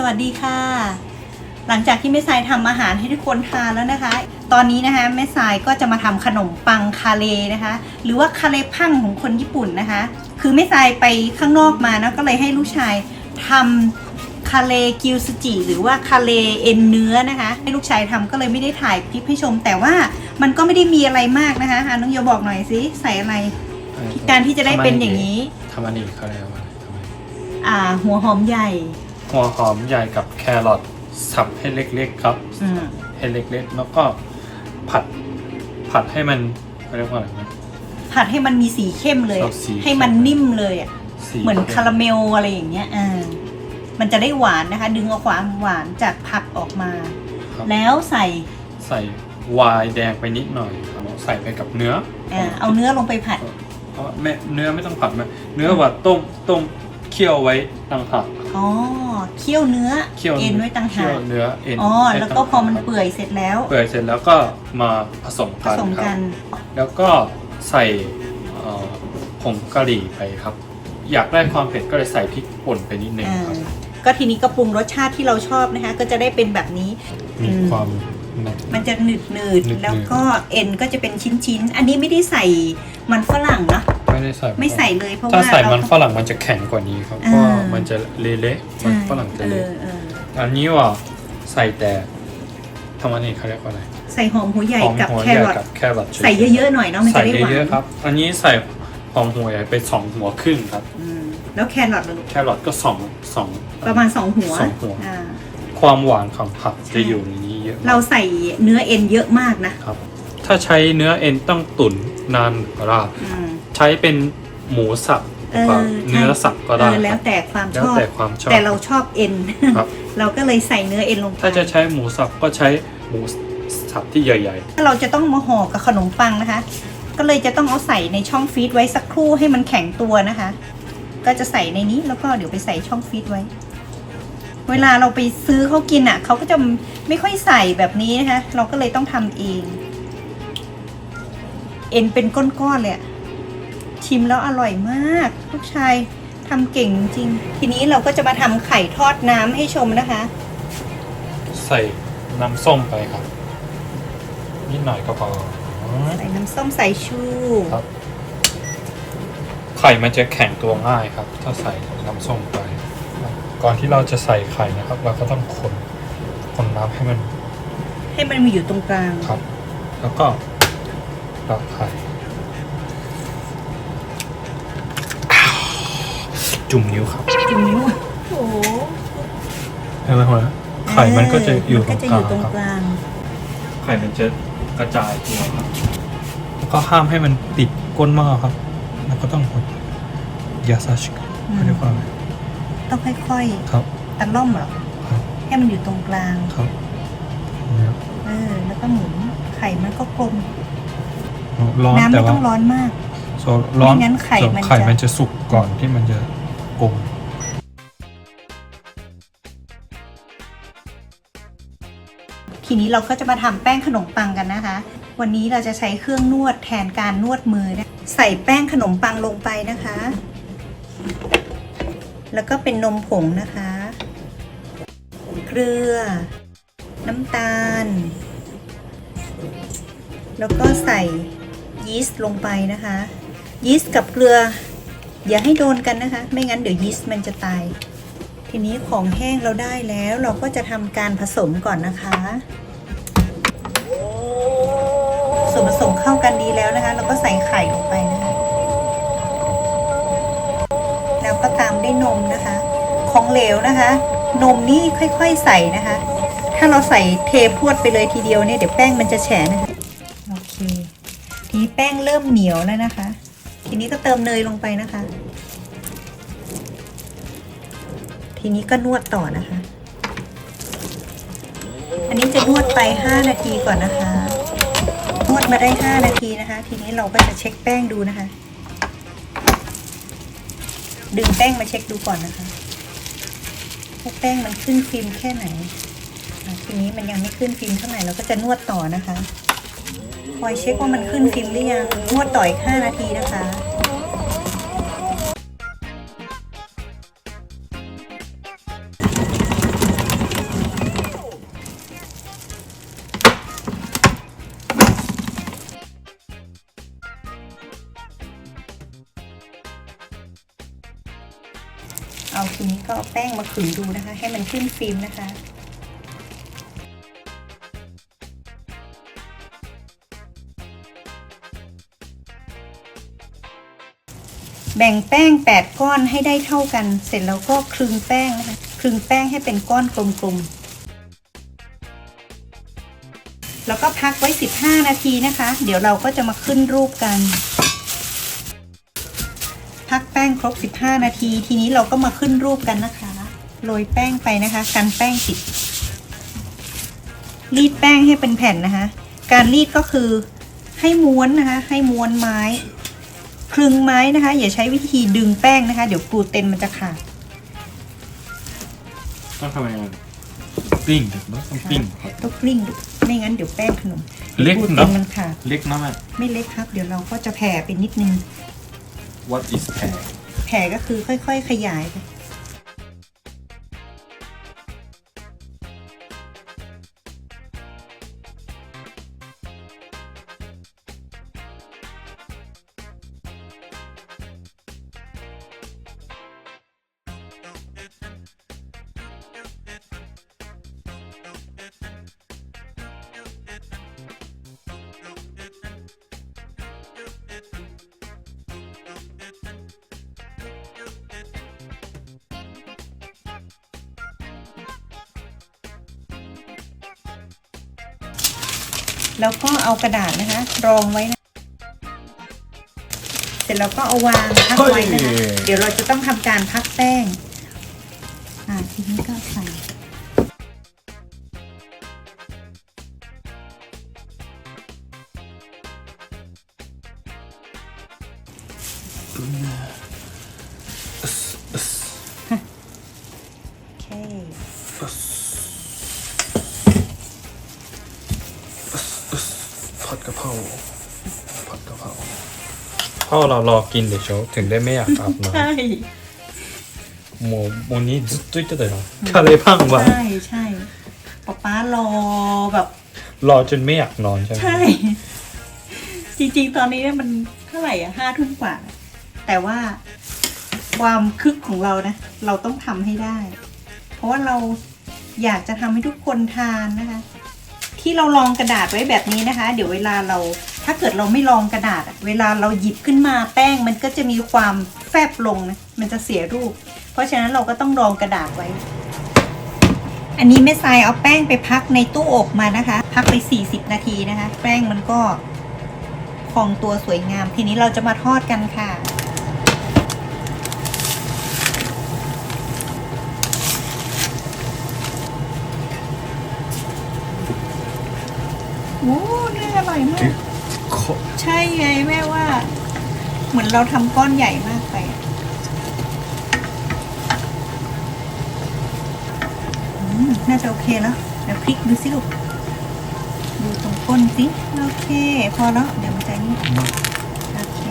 สวัสดีค่ะ หลังจากที่แม่สายทำอาหารให้ทุกคนทานแล้วนะคะ ตอนนี้นะคะแม่สายก็จะมาทำขนมปังคาเลนะคะ หรือว่าคาเลพังของคนญี่ปุ่นนะคะ คือแม่สายไปข้างนอกมานะก็เลยให้ลูกชายทำคาเลกิวสจิหรือว่าคาเลเอ็นเนื้อนะคะ ให้ลูกชายทำก็เลยไม่ได้ถ่ายคลิปให้ชม แต่ว่ามันก็ไม่ได้มีอะไรมากนะคะอะน้องโยบอกหน่อยสิใส่อะไร การที่จะได้เป็นอย่างนี้ทำอันนี้เขาเรียกว่าอะไรทำไมอ่าหัวหอมใหญ่ หัวหอมใหญ่กับแครอทสับให้เล็กๆครับอืมให้เล็กๆ แล้วก็ผัดผัดให้มันเขาเรียกว่าอะไรนะ ผัดให้มันมีสีเข้มเลย เอาสีให้มันนิ่มเลยอะ สีเหมือนคาราเมลอะไรอย่างเงี้ยอ่ามันจะได้หวานนะคะ ดึงเอาความหวานจากผักออกมา ครับแล้วใส่ใส่ไวน์แดงไปนิดหน่อยครับใส่ไปกับเนื้ออ่าเอาเนื้อลงไปผัด เพราะไม่เนื้อไม่ต้องผัดไหมเนื้อว่าต้มต้มเคี่ยวไว้ต่างหาก อ๋อเคี่ยวเนื้อเคี่ยวเอ็นไว้ต่างหาเคี่ยวกเนื้อเอ็นอ๋อให้แล้วก็ต่างหาพอมันเปื่อยเสร็จแล้ว เปื่อยเสร็จแล้วก็มาผสมผกันสมครักับนแล้วก็ใส่เอ่อผงกะหรี่ไปครับ อยากได้ความเผ็ดก็เลยใส่พริกป่นไปนิดนึงอ่าครับ ก็ทีนี้ก็ปรุงรสชาติที่เราชอบนะคะ ก็จะได้เป็นแบบนี้ มีอืมความนะมันจะหนืดหนืดหนืดๆแล้วก็เอ็นก็จะเป็นชิ้นๆอันนี้ไม่ได้ใส่มันฝรั่งเนาะไม่ได้ใส่ไม่ใส่เลยเพราะถ้าว่าใส่เรามันต้องฝรั่งมันจะแข็งกว่านี้ครับอ่าเพราะว่า มันจะเละๆใช่มันฝรั่งจะเอเละอเอออันนี้ว่าใส่แต่ทำอันนี้เขาเรียกว่าอะไรใส่หอมหัวใหญ่หอมกับหัวแคใหญ่รอทกับแครอทใส่เยอะๆหน่อยเนาะมันจะใส่ได้หวานเยอะๆครับ อันนี้ใส่หอมหัวใหญ่ไปสองหัวครึ่งครับอืมแล้วแครอทล่ะลูกแครอทก็สองสองประมาณสองหัวสองหัวอ่าความหวานของผักใช่จะอยู่ในนี้เยอะมากเราใส่เนื้อเอ็นเยอะมากนะครับ ถ้าใช้เนื้อเอ็นต้องตุ๋นนานกว่าอืมใช้เป็นหมูสับ เออกับใช่เนื้อสับก็ได้เออแล้วครับแต่ความแล้ชวอบแต่ความชอบแต่เราชอบเอ็นครับเราก็เลยใส่เนื้อเอ็นลงไปถ้าจะใช้หมูสับก็ใช้หมูสับที่ใหญ่ถ้าเราจะต้องมาห่อกับขนมปังนะคะ ก็เลยจะต้องเอาใส่ในช่องฟรีซไว้สักครู่ให้มันแข็งตัวนะคะ ก็จะใส่ในนี้แล้วก็เดี๋ยวไปใส่ช่องฟรีซไว้ เวลาเราไปซื้อเขากินอะเขาก็จะไม่ค่อยใส่แบบนี้นะคะ เราก็เลยต้องทำเอง เอ็นเป็นก้อนๆเลยอะ ชิมแล้วอร่อยมาก ลูกชายทำเก่งจริง ทีนี้เราก็จะมาทำไข่ทอดน้ำให้ชมนะคะๆใส่น้ำส้มไปครับ นิดหน่อยก็พอใส่น้ำส้มสายชูครับ ไข่มันจะแข็งตัวง่ายครับ ถ้าใส่น้ำส้มไป ก่อนที่เราจะใส่ไข่นะครับ เราก็ต้องคนคนน้ำให้มัน ให้มันมีอยู่ตรงกลางครับ แล้วก็ตักไข่อ้าว จุ่มนิ้วครับจุ่มนิ้วโอ้โหเห็นไหมหัวไข่มันก็จะอยู่ตมัรนงก็จะกอลางยู่ตรงครับกลางไข่มันจะกระจายตัวครับแล้วก็ห้ามให้มันติดก้นหม้อครับแล้วก็ต้องหดยาซาชิกอืมเรียกว่าอะไรต้องค่อยครับๆตัดล่อมเหรอครับให้มันอยู่ตรงกลางครับเนี่ยเออแล้วก็หมุนไข่มันก็กลมร้อนน้ำแต่ไม่ต้ว่าองร้อนมากโซร้อนไม่งั้นไข่มันจะไข่มันจะสุกก่อนที่มันจะ กลมทีนี้เราก็จะมาทำแป้งขนมปังกันนะคะ วันนี้เราจะใช้เครื่องนวดแทนการนวดมือนะใส่แป้งขนมปังลงไปนะคะ แล้วก็เป็นนมผงนะคะ เกลือ น้ำตาล แล้วก็ใส่ยีสต์ลงไปนะคะ ยีสต์กับเกลือ อย่าให้โดนกันนะคะ ไม่งั้นเดี๋ยวยีสต์มันจะตาย ทีนี้ของแห้งเราได้แล้วเราก็จะทำการผสมก่อนนะคะส่วนผสมเข้ากันดีแล้วนะคะ เราก็ใส่ไข่ลงไปนะคะ แล้วก็ตามด้วยนมนะคะ ของเหลวนะคะ นมนี่ค่อยๆใส่นะคะ ถ้าเราใส่เทพรวดไปเลยทีเดียวเนี่ยเดี๋ยวแป้งมันจะแฉะนะคะ โอเค ทีนี้แป้งเริ่มเหนียวแล้วนะคะ ทีนี้ก็เติมเนยลงไปนะคะ ทีนี้ก็นวดต่อนะคะ อันนี้จะนวดไป 5 นาทีก่อนนะคะ นวดมาได้ 5 นาทีนะคะ ทีนี้เราก็จะเช็คแป้งดูนะคะ ดึงแป้งมาเช็คดูก่อนนะคะว่าแป้งมันขึ้นฟิล์มแค่ไหน ทีนี้มันยังไม่ขึ้นฟิล์มเท่าไหร่เราก็จะนวดต่อนะคะ คอยเช็คว่ามันขึ้นฟิล์มหรือยัง นวดต่ออีก 5 นาทีนะคะ ก็แป้งมาขึงดูนะคะ ให้มันขึ้นฟิล์มนะคะ แบ่งแป้ง 8 ก้อนให้ได้เท่ากัน เสร็จแล้วก็คลึงแป้งนะคะ คลึงแป้งให้เป็นก้อนกลมๆ แล้วก็พักไว้ 15 นาทีนะคะ เดี๋ยวเราก็จะมาขึ้นรูปกัน พักแป้งครบ 15 นาที ทีนี้เราก็มาขึ้นรูปกันนะคะ โรยแป้งไปนะคะ กันแป้งติด รีดแป้งให้เป็นแผ่นนะคะ การรีดก็คือให้ม้วนนะคะ ให้ม้วนไม้ คลึงไม้นะคะ อย่าใช้วิธีดึงแป้งนะคะ เดี๋ยวกลูเตนมันจะขาด ต้องทำยังไงปิ้งเด็กต้องปิ้งครับต้องกลิ้งดูไม่งั้นเดี๋ยวแป้งขนมเล็กกลูเตเนอะนมันขาดเล็กนะแม่ไม่เล็กครับ เดี๋ยวเราก็จะแผ่ไปนิดนึง What is pear แผ่ก็คือค่อย ๆ ขยายไป แล้วก็เอากระดาษนะคะ รองไว้นะเสร็จแล้วก็เอาวางพักไว้นะคะเดี๋ยวเราจะต้องทำการพักแป้ง อ่าทีนี้ก็ใส่พ่อเรารอกินเดี๋ยวถึงได้ไม่อยากอาบน้ ใช่ ำโมโมนี้ずっと言ってたよคาเลพังวะ ใช่ใช่ป๊าป๊ารอแบบ รอจนไม่อยากนอนใช่ไหม ใช่ จริงๆ ตอนนี้เนี่ยมันเท่าไหร่อ่ะห้าทุ่มกว่า แต่ว่าความคึกของเรานะ เราต้องทำให้ได้ เพราะว่าเราอยากจะทำให้ทุกคนทานนะคะ ที่เราลองกระดาษไว้แบบนี้นะคะ เดี๋ยวเวลาเรา ถ้าเกิดเราไม่ลองกระดาษอะเวลาเราหยิบขึ้นมาแป้งมันก็จะมีความแฟบลงนะมันจะเสียรูป เพราะฉะนั้นเราก็ต้องรองกระดาษไว้ อันนี้แม่ทรายเอาแป้งไปพักในตู้อบมานะคะ พักไป 40 นาทีนะคะ แป้งมันก็พองตัวสวยงาม ทีนี้เราจะมาทอดกันค่ะโอ้เนื้ออร่อยมาก ใช่ไงแม่ว่า เหมือนเราทำก้อนใหญ่มากไปอะอืมน่าจะโอเคแล้ว เดี๋ยวพลิกดูสิลูก ดูตรงก้นสิ โอเค พอแล้ว เดี๋ยวมันจะนี่โอเค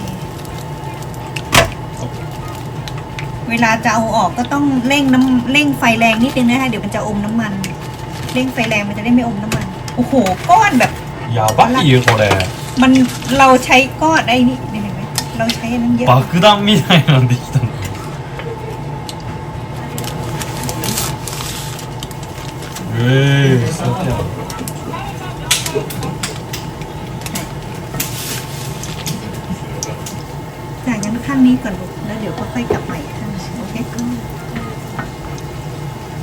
เวลาจะเอาออกก็ต้องเร่งน้ำเร่งไฟแรงนิดนึงนะคะ เดี๋ยวมันจะอมน้ำมัน เร่งไฟแรงมันจะได้ไม่อมน้ำมัน โอ้โห ก้อนแบบ やばいよこれ มันเราใช้ก้อนไอ้นี่เห็นไหมเราใช้อันนั้นเยอะ 爆弾みたいなのできたのええー、そうや จ่ายกันข้างนี้ก่อนลูกแล้วเดี๋ยวก็ค่อยกลับใหม่ข้างโอเค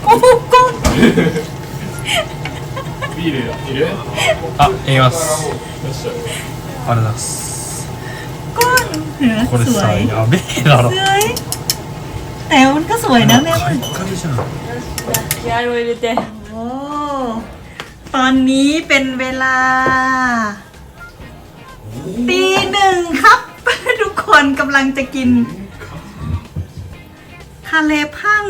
โอ้โหก้อน ビールいるあ、言います ありがとうございます ก้อนเหนือ これ สว さ ย やべえだろ สวยแต่มันก็สวยนะแม่ว่า カリッカリじゃん気合を入れて โอ้ตอนนี้เป็นเวลาตีหนึ่งครับ ทุกคนกำลังจะกินทะเลพัง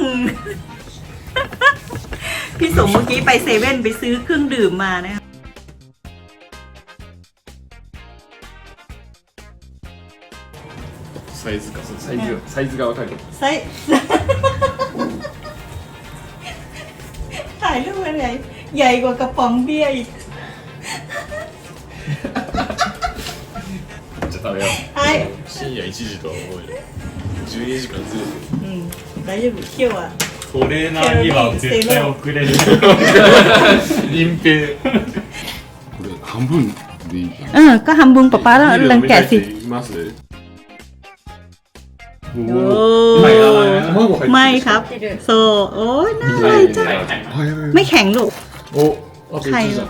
พี่สมเมื่อกี้ไปเซเว่นไปซื้อเครื่องดื่มมานะคะ サイズかそうサイズがサイズがわかる ใส่ ถ่ายรูปอะไรใหญ่กว่ากระป๋องเบียร์อีก じゃあ食べようはい深夜1時とは思うよ12時からずれてるうん大丈夫今日は トレーナーには絶対遅れる隠蔽これ半分でいいじゃん เออ ก็ทำบุญป๊าป๊าแล้วรังแกะสิ います โอ้ 卵入ってるไม่ครับ โซ โอ้ยน่ารักจัง あやばいやばい ไม่แข็งลูก おあとはい1じゃん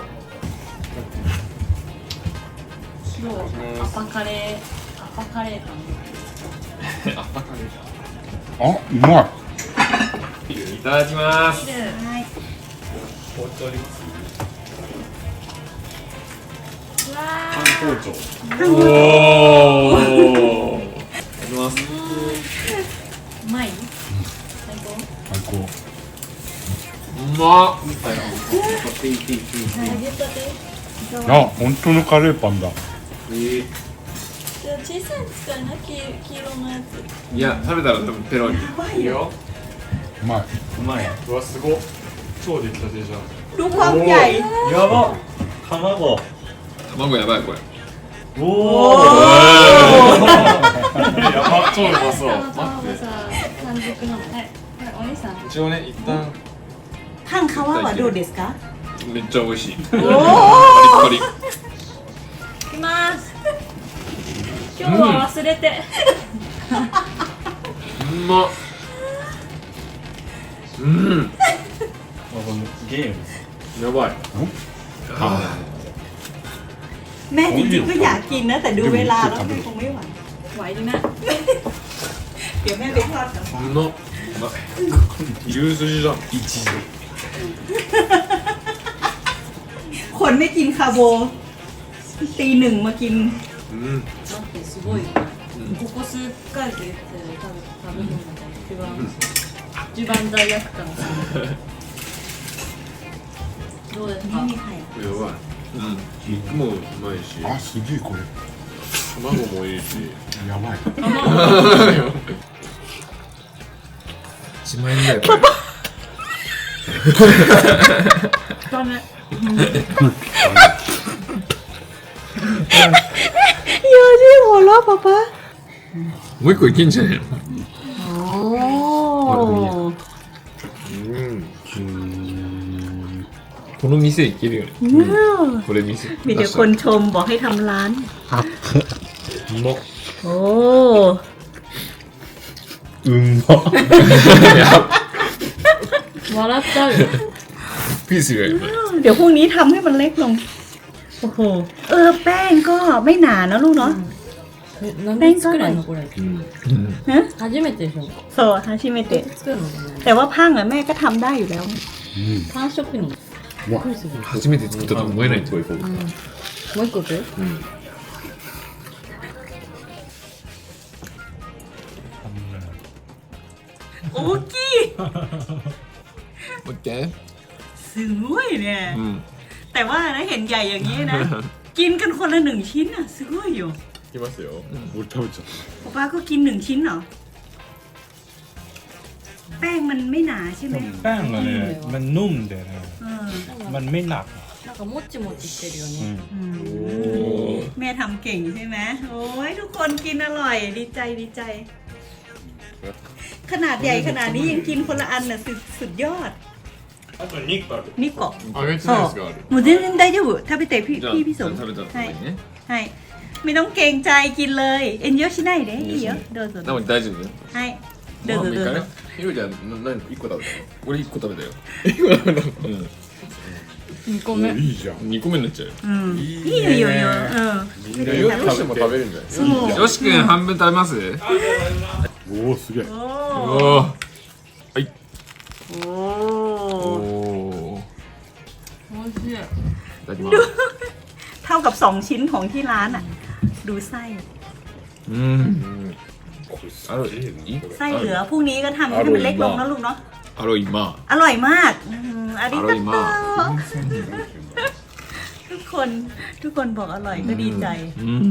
今日アパカレーアパカレーパンあうまいいただきますおおいただき ます。うまい？最高。最高。うま。みたいな。あ、本当のカレーパンだ。え、じゃ小さい使いな黄黄色のやつ。いや食べたら多分ペロリ。うまいよ。うまい。うまい。うわすご。超で来たてじゃん。ロカンやば。卵。卵やばいこれ。おお。やば超うまそう卵さ半熟なのはいはいお兄さん一応ね一旦 ข้างเขาว่าว่าดูですかめっちゃ美味しいおパリッパリいきます今日は忘れてうまっうんゲームやばいあ แม่จริงๆก็อยากกินนะ แต่ดูเวลาแล้วแม่คงไม่ไหว ไหวดีไหม เดี๋ยวแม่ไปทอดกับ うまっうまい牛すじじゃんคนไม่กินคาร์โบ ตีหนึ่งมากิน うんだってすごい、ここ数回で言って多分食べ物が一番、一番罪悪感がするどうですかไม่มีใคร やばいうん肉もうまいしあすげえこれ 卵もいいしやばい1万円だよこれダメ เยอะที่หัวเราะป๊าป๊า もう一個いけんじゃねえの โอ้ うんうーんこの店いけるよね ว้าว これ店 มีแต่คนชมบอกให้ทำร้าน う まっ โอ้ うんま笑っちゃうよピースがやばい เดี๋ยวพรุ่งนี้ทำให้มันเล็กลง โอ้โห เออแป้งก็ไม่หนานะลูกเนาะ えなんで作れんのこれฮะ 初めてでしょ โซฮาชิเมเตะ 作るのかな แต่ว่าพังอะแม่ก็ทำได้อยู่แล้ว うんパン職人びっくりする初めて作ったと思えないってもう一個くโ อ้กี้ もう一回 すごいね うん แต่ว่านะเห็นใหญ่อย่างนี้นะ กินกันคนละหนึ่งชิ้นอ่ะすごいよいきますよ俺食べちゃっป๊าป้าก็กินหนึ่งชิ้นเหรอ แป้งมันไม่หนาใช่ไหม แป้งมันเนี่ยมันนุ่มเดี๋ยวนะ เออ มันไม่หนัก なんかもちもちしてるよね、อืมแม่ทำเก่งใช่ไหมโอ้ยทุกคนกินอร่อยดีใจดีใจ ขนาดใหญ่ขนาดนี้ยังกินคนละอันน่ะสุดสุดยอด あと2個あるนี่เกาะ あげてないですかあるもう全然大丈夫食べてพี่ じゃあ พี่พี่สม 食べた方がいいね ให้ไม่ต้องเกรงใจกินเลยเอ็นโยชิไนเด้いいよどうぞでも大丈夫ねはいどうぞどうぞひろちゃんな何一個食べたの俺一個食べたよ一個食べたうん2個た目おいいじゃん二個目になっちゃうようんいいよいいよいいようんいやよよしも食べるんじゃないそうよしくん半分食べます おおすげえおおーーおおーーおいしいいただきます เท่ากับสองชิ้นของที่ร้านอ่ะ ดูไส้ うんこれすあるげえいいไส้เหลือพรุ่งนี้ก็ทำให้มันเล็กลงนะลูกเนาะ アロイマ อร่อยมากอืมอาริ ア กา ロイ โต マ ทุกคนทุกคนบอกอร่อยก็ดีใจ うん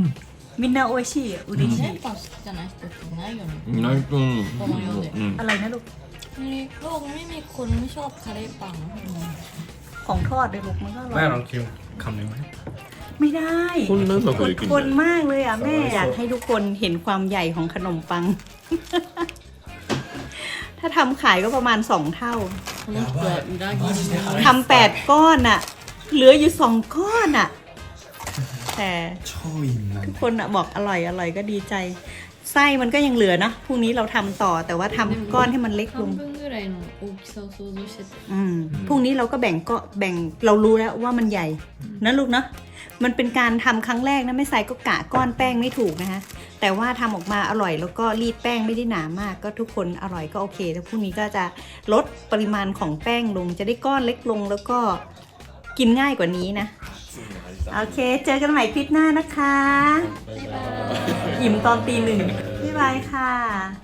มินนาโอชิอุริชิ カレーパン好きじゃない人っていないよね意外とうんこの世でうん อะไรนะลูก นี่โลกไม่มีคนไม่ชอบคาเรปัง ของทอดเลยลูกมันก็อร่อ แม่ ย ลองชิมคำหนึ่งไหม ไม่ได้ こんなうまく อด できる ทน んだよ มากเลยอ่ะแม่อยากให้ทุกคนเห็นความใหญ่ของขนมปัง ถ้ ถ้าทำขายก็ประมาณสองเท่า この人は裏切り者 ทำแปดก้อนอะเหลืออยู่สองก้อนอะ แต่ชอบทุกคนอะบอกอร่อยอร่อยก็ดีใจ ไส้มันก็ยังเหลือนะพรุ่งนี้เราทำต่อแต่ว่าทำก้อนให้มันเล็กลงอืมพรุ่งนี้เราก็แบ่งก็แบ่งเรารู้แล้วว่ามันใหญ่นะลูกเนาะมันเป็นการทำครั้งแรกนะไม่ใส่ก็กะก้อนแป้งไม่ถูกนะคะแต่ว่าทำออกมาอร่อยแล้วก็รีดแป้งไม่ได้หนามาก ก็ทุกคนอร่อยก็โอเคแล้วพรุ่งนี้ก็จะลดปริมาณของแป้งลง จะได้ก้อนเล็กลงแล้วก็กินง่ายกว่านี้นะ โอเค เจอกันใหม่คลิปหน้านะคะ อิ่มตอนตีหนึ่งบ๊ายบายค่ะ